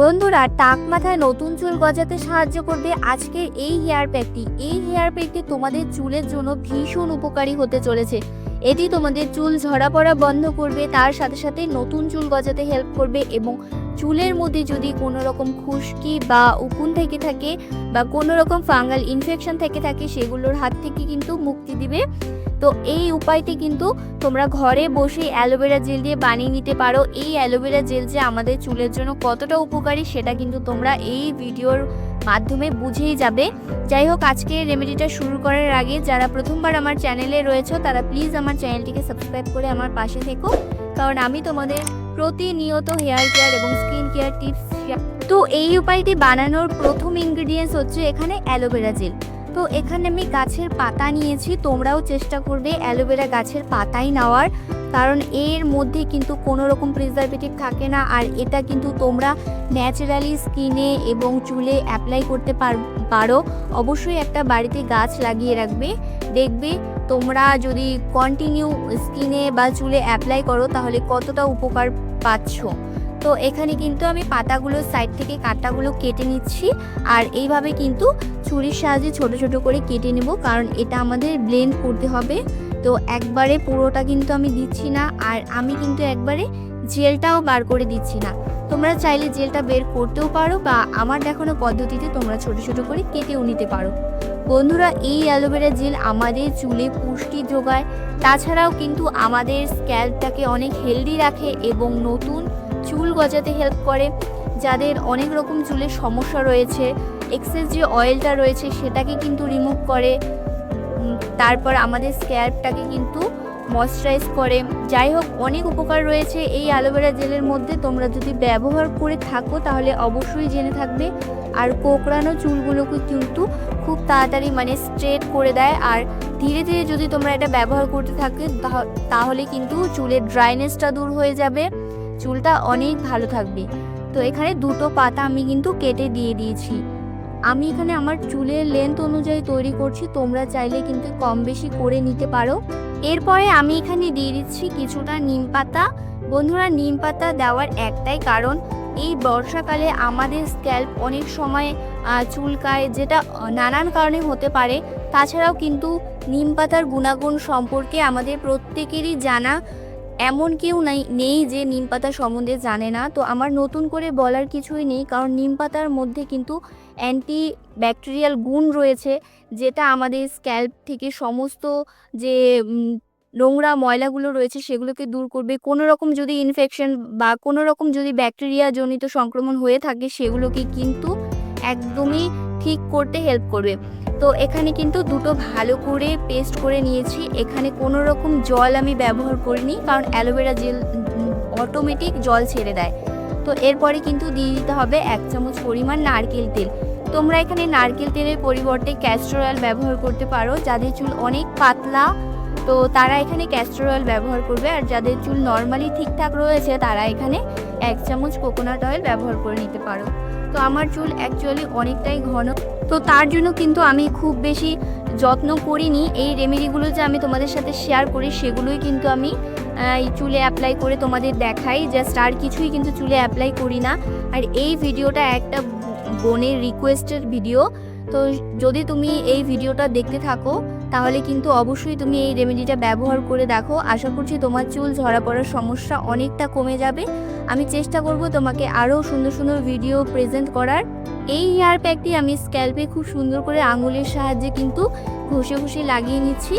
বন্ধুরা, টাক মাথায় নতুন চুল গজাতে সাহায্য করবে আজকের এই হেয়ার প্যাকটি এই হেয়ার প্যাকটি তোমাদের চুলের জন্য ভীষণ উপকারী হতে চলেছে। এটি তোমাদের চুল ঝরা পড়া বন্ধ করবে, তার সাথে সাথে নতুন চুল গজাতে হেল্প করবে এবং চুলের মধ্যে যদি কোনো রকম খুশকি বা উকুন থেকে থাকে বা কোনো রকম ফাঙ্গাল ইনফেকশন থেকে থাকে, সেগুলোর হাত থেকে কিন্তু মুক্তি দিবে। তো এই উপায়টি কিন্তু তোমরা ঘরে বসে অ্যালোভেরা জেল দিয়ে বানিয়ে নিতে পারো। এই অ্যালোভেরা জেল যে আমাদের চুলের জন্য কতটা উপকারী, সেটা কিন্তু তোমরা এই ভিডিওর মাধ্যমে বুঝেই যাবে। যাই হোক আজকে রেমেডিটা শুরু করার আগে যারা প্রথমবার আমার চ্যানেলে রয়েছে, তারা প্লিজ আমার চ্যানেলটিকে সাবস্ক্রাইব করে আমার পাশে থেকো। কারণ আমি তোমাদের প্রতিনিয়ত হেয়ার কেয়ার এবং স্কিন কেয়ার টিপস তো এই উপায়টি বানানোর প্রথম ইনগ্রিডিয়েন্টস হচ্ছে এখানে অ্যালোভেরা জেল। তো এখানে আমি গাছের পাতা নিয়েছি, তোমরাও চেষ্টা করবে অ্যালোভেরা গাছের পাতাই নেওয়ার। কারণ এর মধ্যে কিন্তু কোনো রকম প্রিজারভেটিভ থাকে না আর এটা কিন্তু তোমরা ন্যাচারালি স্কিনে এবং চুলে অ্যাপ্লাই করতে পার- অবশ্যই একটা বাড়িতে গাছ লাগিয়ে রাখবে, দেখবে তোমরা যদি কন্টিনিউ স্কিনে বা চুলে অ্যাপ্লাই করো, তাহলে কতটা উপকার পাচ্ছ? তো এখানে কিন্তু আমি পাতাগুলো সাইড থেকে কাঁটাগুলো কেটে নিচ্ছি, আর এইভাবে কিন্তু ছুরির সাহায্যে ছোট ছোট করে কেটে নেব, কারণ এটা আমাদের ব্লেন্ড করতে হবে। তো একবারে পুরোটা কিন্তু আমি দিচ্ছি না, আর আমি কিন্তু একবারে জেলটাও বার করে দিচ্ছি না। তোমরা চাইলে জেলটা বের করতেও পারো, বা আমার দেখানো পদ্ধতিতে তোমরা ছোট ছোট করে কেটেও নিতে পারো। বন্ধুরা, এই অ্যালোভেরা জেল আমাদের চুলে পুষ্টি যোগায়। তাছাড়াও কিন্তু আমাদের স্ক্যাল্পটাকে অনেক হেলদি রাখে এবং নতুন চুল গজাতে হেল্প করে, যাদের অনেক রকম চুলের সমস্যা রয়েছে, এক্সেস যে অয়েলটা রয়েছে সেটাকে কিন্তু রিমুভ করে। তারপর আমাদের স্ক্যাল্পটাকে কিন্তু ময়শ্চারাইজ করে। যাই হোক অনেক উপকার রয়েছে এই অ্যালোভেরা জেলের মধ্যে। তোমরা যদি ব্যবহার করে থাকো, তাহলে অবশ্যই জেনে থাকবে। আর কোকড়ানো চুলগুলোকে কিন্তু খুব তাড়াতাড়ি মানে স্ট্রেট করে দেয়। আর ধীরে ধীরে যদি তোমরা এটা ব্যবহার করতে থাকে, তাহ- তাহলে কিন্তু চুলের ড্রাইনেসটা দূর হয়ে যাবে। চুলটা অনেক ভালো থাকবে। তো এখানে দুটো পাতা আমি কিন্তু কেটে দিয়ে দিয়েছি। আমি এখানে আমার চুলের লেন্থ অনুযায়ী তৈরি করছি, তোমরা চাইলে কিন্তু কম বেশি করে নিতে পারো। এরপরে আমি এখানে দিয়ে দিচ্ছি কিছুটা নিম পাতা। বন্ধুরা, নিম পাতা দেওয়ার একটাই কারণ, এই বর্ষাকালে আমাদের স্ক্যাল্প অনেক সময় চুলকায়, যেটা নানান কারণে হতে পারে। তাছাড়াও কিন্তু নিম পাতার গুণাগুণ সম্পর্কে আমাদের প্রত্যেকেরই জানা। এমন কেউ নাই, নেই যে নিম পাতা সম্বন্ধে জানে না। তো আমার নতুন করে বলার কিছুই নেই, কারণ নিম পাতার মধ্যে কিন্তু অ্যান্টি ব্যাকটেরিয়াল গুণ রয়েছে, যেটা আমাদের স্ক্যাল্প থেকে সমস্ত যে নোংরা ময়লাগুলো রয়েছে, সেগুলোকে দূর করবে। কোনো রকম যদি ইনফেকশন বা কোনো রকম যদি ব্যাকটেরিয়া জনিত সংক্রমণ হয়ে থাকে, সেগুলোকে কিন্তু একদমই ঠিক করতে হেল্প করবে। তো এখানে কিন্তু দুটো ভালো করে পেস্ট করে নিয়েছি। এখানে কোনো রকম জল আমি ব্যবহার করিনি, কারণ অ্যালোভেরা জেল অটোমেটিক জল ছেড়ে দেয়। তো এরপরে কিন্তু দিয়ে দিতে হবে এক চামচ পরিমাণ নারকেল তেল। তোমরা এখানে নারকেল তেলের পরিবর্তে ক্যাস্টর অয়েল ব্যবহার করতে পারো। যাদের চুল অনেক পাতলা, তো তারা এখানে ক্যাস্টর অয়েল ব্যবহার করবে। আর যাদের চুল নর্মালি ঠিকঠাক রয়েছে, তারা এখানে এক চামচ কোকোনাট অয়েল ব্যবহার করে নিতে পারো। তো আমার চুল অ্যাকচুয়ালি অনেকটাই ঘন। তো তার জন্য কিন্তু আমি খুব বেশি যত্ন করিনি। এই রেমেডিগুলো যে আমি তোমাদের সাথে শেয়ার করি, সেগুলোই কিন্তু আমি এই চুলে অ্যাপ্লাই করে তোমাদের দেখাই। জাস্ট আর কিছুই কিন্তু চুলে অ্যাপ্লাই করি না। আর এই ভিডিওটা একটা বোনের রিকোয়েস্টের ভিডিও তো যদি তুমি এই ভিডিওটা দেখতে থাকো তাহলে কিন্তু অবশ্যই তুমি এই রেমেডিটা ব্যবহার করে দেখো। আশা করছি তোমার চুল ঝরা পড়ার সমস্যা অনেকটা কমে যাবে। আমি চেষ্টা করব তোমাকে আরও সুন্দর সুন্দর ভিডিও প্রেজেন্ট করার। এই হেয়ার প্যাকটি আমি স্ক্যাল্পে খুব সুন্দর করে আঙুলের সাহায্যে কিন্তু ঘষে ঘষে লাগিয়ে নিচ্ছি।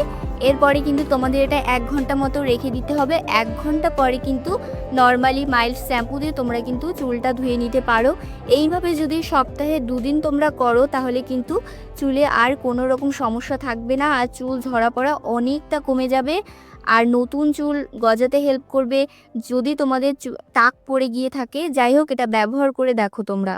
এরপরে কিন্তু তোমাদের এটা এক ঘণ্টা মতো রেখে দিতে হবে। এক ঘণ্টা পরে কিন্তু নর্মালি মাইল্ড শ্যাম্পু দিয়ে তোমরা কিন্তু চুলটা ধুয়ে নিতে পারো। এইভাবে যদি সপ্তাহে দুদিন তোমরা করো, তাহলে কিন্তু চুলে আর কোনো রকম সমস্যা থাকবে না। আর চুল ঝরা পড়া অনেকটা কমে যাবে। আর নতুন চুল গজাতে হেল্প করবে। যদি তোমাদের টাক পড়ে গিয়ে থাকে, যাই হোক, এটা ব্যবহার করে দেখো তোমরা।